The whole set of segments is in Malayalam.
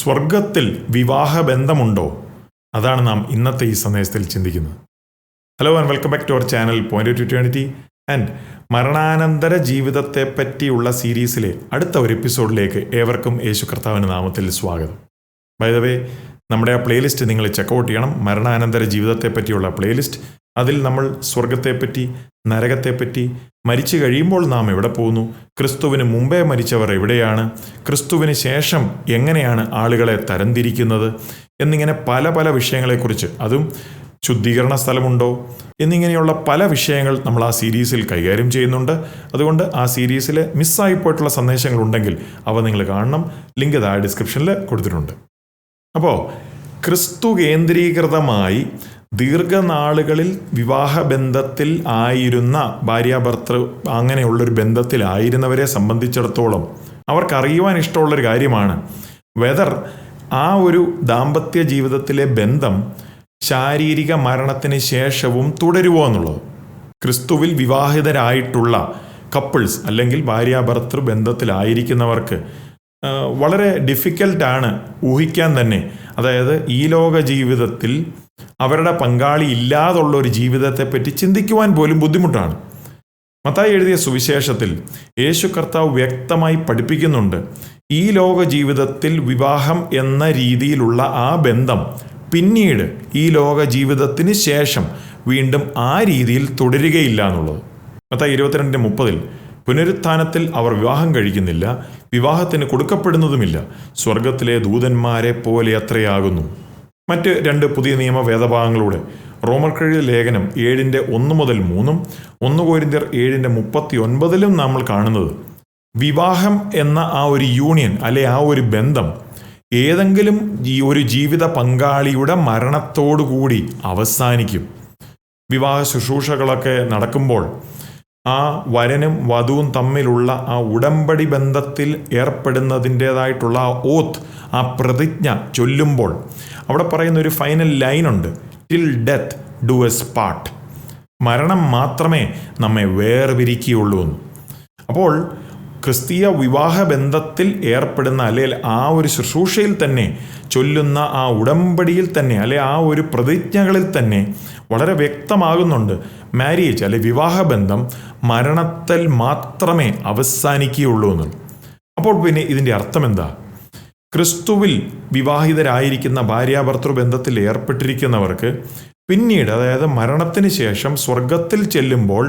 സ്വർഗത്തിൽ വിവാഹബന്ധമുണ്ടോ? അതാണ് നാം ഇന്നത്തെ ഈ സന്ദേശത്തിൽ ചിന്തിക്കുന്നത്. Hello and welcome back to our channel point of twenty and മരണാനന്തര ജീവിതത്തെ പറ്റിയുള്ള സീരീസിലെ അടുത്ത ഒരു എപ്പിസോഡിലേക്ക് ഏവർക്കും യേശു കർത്താവിന്റെ നാമത്തിൽ സ്വാഗതം. വേ നമ്മുടെ ആ പ്ലേലിസ്റ്റ് നിങ്ങൾ ചെക്കൗട്ട് ചെയ്യണം. മരണാനന്തര ജീവിതത്തെ പറ്റിയുള്ള പ്ലേലിസ്റ്റ് അതിൽ നമ്മൾ സ്വർഗത്തെപ്പറ്റി നരകത്തെപ്പറ്റി മരിച്ചു കഴിയുമ്പോൾ നാം എവിടെ പോകുന്നു? ക്രിസ്തുവിന് മുമ്പേ മരിച്ചവർ എവിടെയാണ്? ക്രിസ്തുവിന് ശേഷം എങ്ങനെയാണ് ആളുകളെ തരംതിരിക്കുന്നത്? എന്നിങ്ങനെ പല പല വിഷയങ്ങളെക്കുറിച്ച്. അതും ശുദ്ധീകരണ സ്ഥലമുണ്ടോ? എന്നിങ്ങനെയുള്ള പല വിഷയങ്ങൾ നമ്മൾ ആ സീരീസിൽ കൈകാര്യം ചെയ്യുന്നുണ്ട്. അതുകൊണ്ട് ആ സീരീസിൽ മിസ്സായി സന്ദേശങ്ങൾ ഉണ്ടെങ്കിൽ അവ നിങ്ങൾ കാണണം. ലിങ്ക് താഴെ ഡിസ്ക്രിപ്ഷനിൽ കൊടുത്തിട്ടുണ്ട്. അപ്പോൾ ക്രിസ്തു കേന്ദ്രീകൃതമായി ദീർഘനാളുകളിൽ വിവാഹബന്ധത്തിൽ ആയിരുന്ന ഭാര്യാഭർത്തൃ അങ്ങനെയുള്ളൊരു ബന്ധത്തിലായിരുന്നവരെ സംബന്ധിച്ചിടത്തോളം അവർക്കറിയുവാൻ ഇഷ്ടമുള്ളൊരു കാര്യമാണ്. വെതർ ആ ഒരു ദാമ്പത്യ ജീവിതത്തിലെ ബന്ധം ശാരീരിക മരണത്തിന് ശേഷവും തുടരുമോ എന്നുള്ളത്. ക്രിസ്തുവിൽ വിവാഹിതരായിട്ടുള്ള കപ്പിൾസ് അല്ലെങ്കിൽ ഭാര്യാഭർത്തൃ ബന്ധത്തിലായിരിക്കുന്നവർക്ക് വളരെ ഡിഫിക്കൽട്ടാണ് ഊഹിക്കാൻ തന്നെ. അതായത് ഈ ലോക ജീവിതത്തിൽ അവരുടെ പങ്കാളി ഇല്ലാതുള്ള ഒരു ജീവിതത്തെ ജീവിതത്തെപ്പറ്റി ചിന്തിക്കുവാൻ പോലും ബുദ്ധിമുട്ടാണ്. മത്തായി എഴുതിയ സുവിശേഷത്തിൽ യേശു കർത്താവ് വ്യക്തമായി പഠിപ്പിക്കുന്നുണ്ട് ഈ ലോക ജീവിതത്തിൽ വിവാഹം എന്ന രീതിയിലുള്ള ആ ബന്ധം പിന്നീട് ഈ ലോക ജീവിതത്തിന് ശേഷം വീണ്ടും ആ രീതിയിൽ തുടരുകയില്ല എന്നുള്ളത്. മത്തായി ഇരുപത്തിരണ്ടിന്റെ മുപ്പതിൽ പുനരുത്ഥാനത്തിൽ അവർ വിവാഹം കഴിക്കുന്നില്ല വിവാഹത്തിന് കൊടുക്കപ്പെടുന്നതുമില്ല സ്വർഗത്തിലെ ദൂതന്മാരെ പോലെ അത്രയാകുന്നു. മറ്റ് രണ്ട് പുതിയ നിയമ വേദഭാഗങ്ങളുടെ റോമർ കഴിയ ലേഖനം ഏഴിന്റെ ഒന്ന് മുതൽ മൂന്നും ഒന്ന് കോരിന്ത്യർ ഏഴിന്റെ മുപ്പത്തി ഒൻപതിലും നമ്മൾ കാണുന്നത്. വിവാഹം എന്ന ആ ഒരു യൂണിയൻ അല്ലെ ആ ഒരു ബന്ധം ഏതെങ്കിലും ഈ ഒരു ജീവിത പങ്കാളിയുടെ മരണത്തോടുകൂടി അവസാനിക്കും. വിവാഹ ശുശ്രൂഷകളൊക്കെ നടക്കുമ്പോൾ ആ വരനും വധുവും തമ്മിലുള്ള ആ ഉടമ്പടി ബന്ധത്തിൽ ഏർപ്പെടുന്നതിന്റെതായിട്ടുള്ള ഓത്ത് ആ പ്രതിജ്ഞ ചൊല്ലുമ്പോൾ അവിടെ പറയുന്ന ഒരു final ലൈനുണ്ട് till death do us part മരണം മാത്രമേ നമ്മെ വേർപിരിക്കുകയുള്ളൂ എന്ന്. അപ്പോൾ ക്രിസ്തീയ വിവാഹ ബന്ധത്തിൽ ഏർപ്പെടുന്ന അല്ലെങ്കിൽ ആ ഒരു ശുശ്രൂഷയിൽ തന്നെ ചൊല്ലുന്ന ആ ഉടമ്പടിയിൽ തന്നെ അല്ലെ ആ ഒരു പ്രതിജ്ഞകളിൽ തന്നെ വളരെ വ്യക്തമാകുന്നുണ്ട്. മാരേജ് അല്ലെ വിവാഹബന്ധം മരണത്തിൽ മാത്രമേ അവസാനിക്കുകയുള്ളൂ എന്നുള്ളത് അപ്പോൾ പിന്നെ ഇതിന്റെ അർത്ഥം എന്താ? ക്രിസ്തുവിൽ വിവാഹിതരായിരിക്കുന്ന ഭാര്യാഭർത്തൃ ബന്ധത്തിൽ ഏർപ്പെട്ടിരിക്കുന്നവർക്ക് പിന്നീട് അതായത് മരണത്തിന് ശേഷം സ്വർഗത്തിൽ ചെല്ലുമ്പോൾ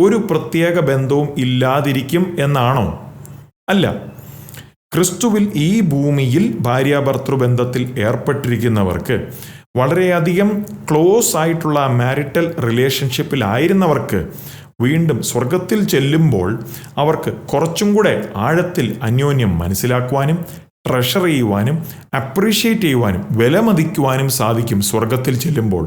ഒരു പ്രത്യേക ബന്ധവും ഇല്ലാതിരിക്കും എന്നാണോ? അല്ല. ക്രിസ്തുവിൽ ഈ ഭൂമിയിൽ ഭാര്യാഭർത്തൃ ബന്ധത്തിൽ ഏർപ്പെട്ടിരിക്കുന്നവർക്ക് വളരെയധികം ക്ലോസ് ആയിട്ടുള്ള മാരിറ്റൽ റിലേഷൻഷിപ്പിലായിരുന്നവർക്ക് വീണ്ടും സ്വർഗത്തിൽ ചെല്ലുമ്പോൾ അവർക്ക് കുറച്ചും കൂടെ ആഴത്തിൽ അന്യോന്യം മനസ്സിലാക്കുവാനും ട്രഷർ ചെയ്യുവാനും അപ്രീഷിയേറ്റ് ചെയ്യുവാനും വിലമതിക്കുവാനും സാധിക്കും സ്വർഗത്തിൽ ചെല്ലുമ്പോൾ.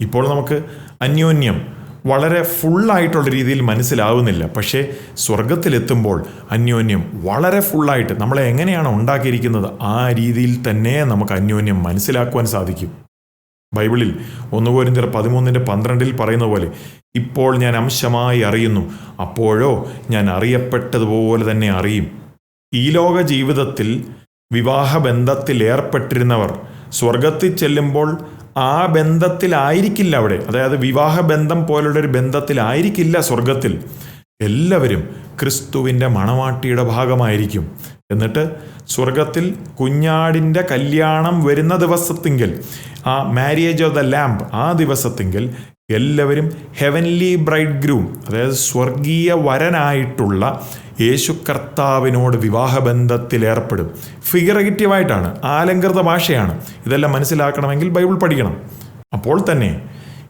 ഇപ്പോൾ നമുക്ക് അന്യോന്യം വളരെ ഫുള്ളായിട്ടുള്ള രീതിയിൽ മനസ്സിലാവുന്നില്ല. പക്ഷേ സ്വർഗത്തിലെത്തുമ്പോൾ അന്യോന്യം വളരെ ഫുള്ളായിട്ട് നമ്മളെ എങ്ങനെയാണ് ഉണ്ടാക്കിയിരിക്കുന്നത് ആ രീതിയിൽ തന്നെ നമുക്ക് അന്യോന്യം മനസ്സിലാക്കുവാൻ സാധിക്കും. ബൈബിളിൽ ഒന്ന് പോരിന്തർ പതിമൂന്നിന്റെ പന്ത്രണ്ടിൽ പറയുന്ന പോലെ ഇപ്പോൾ ഞാൻ അംശമായി അറിയുന്നു. അപ്പോഴോ ഞാൻ അറിയപ്പെട്ടതുപോലെ തന്നെ അറിയും. ഈ ലോക ജീവിതത്തിൽ വിവാഹബന്ധത്തിൽ ഏർപ്പെട്ടിരുന്നവർ സ്വർഗത്തിൽ ചെല്ലുമ്പോൾ ആ ബന്ധത്തിലായിരിക്കില്ല അവിടെ. അതായത് വിവാഹബന്ധം പോലുള്ള ഒരു ബന്ധത്തിലായിരിക്കില്ല സ്വർഗത്തിൽ എല്ലാവരും ക്രിസ്തുവിന്റെ മണവാട്ടിയുടെ ഭാഗമായിരിക്കും. എന്നിട്ട് സ്വർഗത്തിൽ കുഞ്ഞാടിന്റെ കല്യാണം വരുന്ന ദിവസത്തിങ്കിൽ ആ മാരേജ് ഓഫ് ദ ലാമ്പ് ആ ദിവസത്തിങ്കിൽ എല്ലാവരും ഹെവൻലി ബ്രൈഡ് ഗ്രൂം അതായത് സ്വർഗീയ വരനായിട്ടുള്ള യേശു കർത്താവിനോട് വിവാഹബന്ധത്തിൽ ഏർപ്പെടും. ഫിഗറേറ്റീവായിട്ടാണ് ആലങ്കൃത ഭാഷയാണ്. ഇതെല്ലാം മനസ്സിലാക്കണമെങ്കിൽ ബൈബിൾ പഠിക്കണം. അപ്പോൾ തന്നെ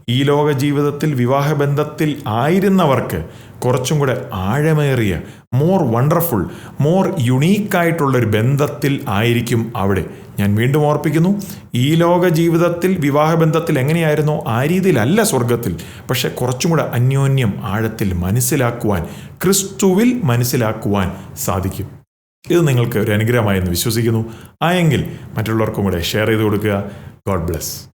ഈ ലോക ജീവിതത്തിൽ വിവാഹബന്ധത്തിൽ ആയിരുന്നവർക്ക് കുറച്ചും കൂടെ ആഴമേറിയ മോർ വണ്ടർഫുൾ മോർ യുണീക്കായിട്ടുള്ളൊരു ബന്ധത്തിൽ ആയിരിക്കും അവിടെ. ഞാൻ വീണ്ടും ഓർപ്പിക്കുന്നു ഈ ലോക ജീവിതത്തിൽ വിവാഹബന്ധത്തിൽ എങ്ങനെയായിരുന്നോ ആ രീതിയിലല്ല സ്വർഗത്തിൽ പക്ഷെ കുറച്ചും കൂടെ അന്യോന്യം ആഴത്തിൽ മനസ്സിലാക്കുവാൻ ക്രിസ്തുവിൽ മനസ്സിലാക്കുവാൻ സാധിക്കും. ഇത് നിങ്ങൾക്ക് ഒരു അനുഗ്രഹമായെന്ന് വിശ്വസിക്കുന്നു. ആയെങ്കിൽ മറ്റുള്ളവർക്കും കൂടെ ഷെയർ ചെയ്ത് കൊടുക്കുക. God bless